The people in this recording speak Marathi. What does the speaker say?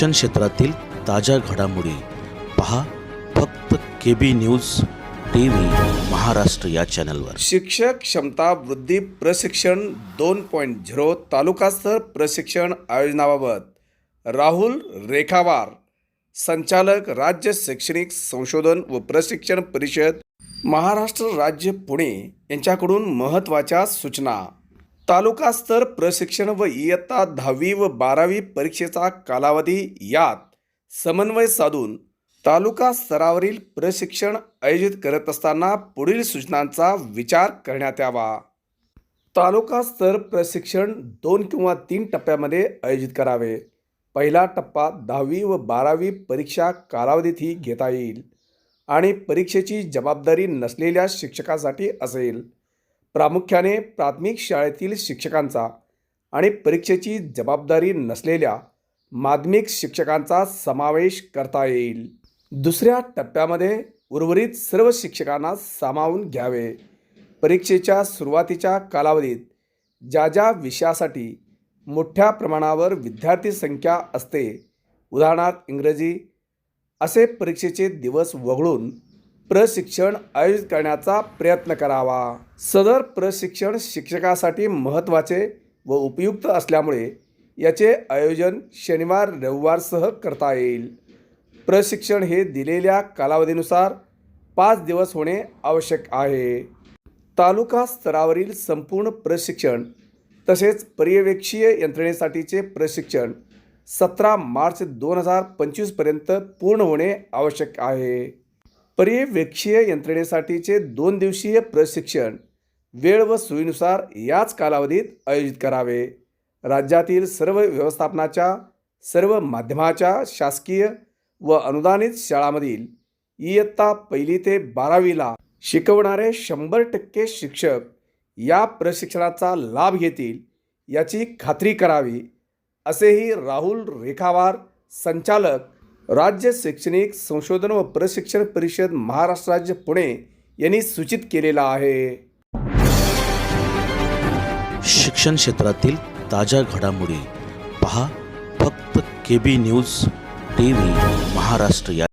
शिक्षण क्षेत्रातील ताज्या घडामोडी पहा फक्त K B news T V Maharashtra या चॅनलवर. शिक्षक क्षमता वृद्धी प्रशिक्षण दोन पॉईंट झिरो तालुकास्तर प्रशिक्षण आयोजनाबाबत राहुल रेखावार संचालक राज्य शैक्षणिक संशोधन व प्रशिक्षण परिषद महाराष्ट्र राज्य पुणे यांच्याकडून महत्त्वाच्या सूचना. तालुकास्तर प्रशिक्षण व इयत्ता दहावी व बारावी परीक्षेचा कालावधी यात समन्वय साधून तालुका स्तरावरील प्रशिक्षण आयोजित करत असताना पुढील सूचनांचा विचार करण्यात यावा. तालुका स्तर प्रशिक्षण दोन किंवा तीन टप्प्यामध्ये आयोजित करावे. पहिला टप्पा दहावी व बारावी परीक्षा कालावधीतही घेता येईल आणि परीक्षेची जबाबदारी नसलेल्या शिक्षकासाठी असेल. प्रामुख्याने प्राथमिक शाळेतील शिक्षकांचा आणि परीक्षेची जबाबदारी नसलेल्या माध्यमिक शिक्षकांचा समावेश करता येईल. दुसऱ्या टप्प्यामध्ये उर्वरित सर्व शिक्षकांना सामावून घ्यावे. परीक्षेच्या सुरुवातीच्या कालावधीत ज्या ज्या विषयासाठी मोठ्या प्रमाणावर विद्यार्थी संख्या असते उदाहरणार्थ इंग्रजी असे परीक्षेचे दिवस वगळून प्रशिक्षण आयोजित करण्याचा प्रयत्न करावा. सदर प्रशिक्षण शिक्षकासाठी महत्त्वाचे व उपयुक्त असल्यामुळे याचे आयोजन शनिवार रविवारसह करता येईल. प्रशिक्षण हे दिलेल्या कालावधीनुसार पाच दिवस होणे आवश्यक आहे. तालुका स्तरावरील संपूर्ण प्रशिक्षण तसेच पर्यवेक्षीय यंत्रणेसाठीचे प्रशिक्षण सतरा मार्च दोन हजार पंचवीसपर्यंत पूर्ण होणे आवश्यक आहे. पर्यवेक्षीय यंत्रणेसाठीचे दोन दिवसीय प्रशिक्षण वेळ व सोयीनुसार याच कालावधीत आयोजित करावे. राज्यातील सर्व व्यवस्थापनाच्या सर्व माध्यमाच्या शासकीय व अनुदानित शाळांमधील इयत्ता पहिली ते बारावीला शिकवणारे शंभर टक्के शिक्षक या प्रशिक्षणाचा लाभ घेतील याची खात्री करावी असेही राहुल रेखावार संचालक राज्य शैक्षणिक संशोधन व प्रशिक्षण परिषद महाराष्ट्र राज्य पुणे यांनी सूचित केलेला आहे. शिक्षण क्षेत्रातील ताज्या घडामोडी पहा फक्त K B news T V Maharashtra या